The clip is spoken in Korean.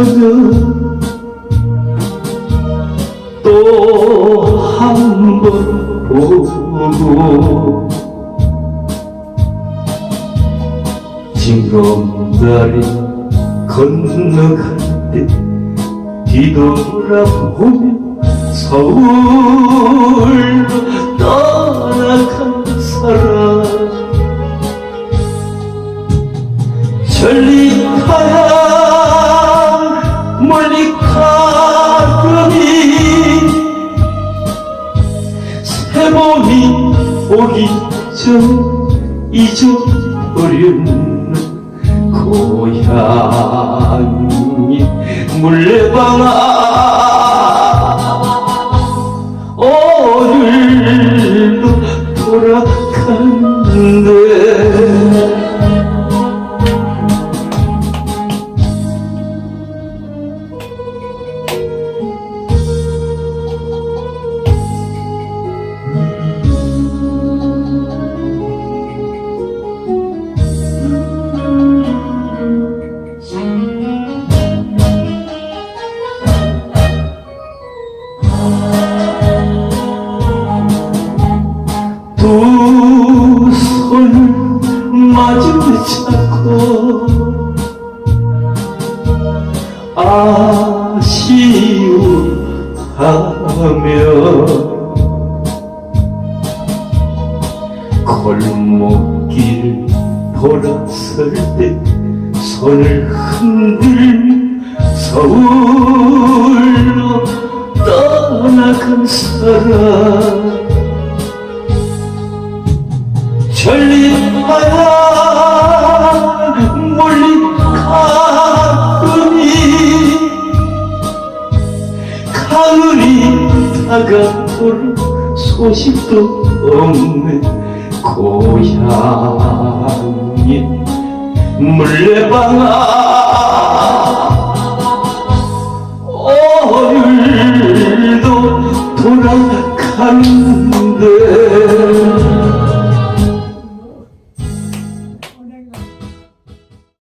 모습 또 한 번 보고 지금 다리 건너갈 때 뒤돌아보면 서울 떠나간 사람. 전리 가야 새봄이 오기 전 잊어버렸는 고향이 물레방아 두 손을 마주 잡고 아쉬워하며 골목길 돌아설 때 손을 흔들며 서울 사람 천리 가야 멀리 가더니 가을이 다가올 소식도 없는 고향이 물레방아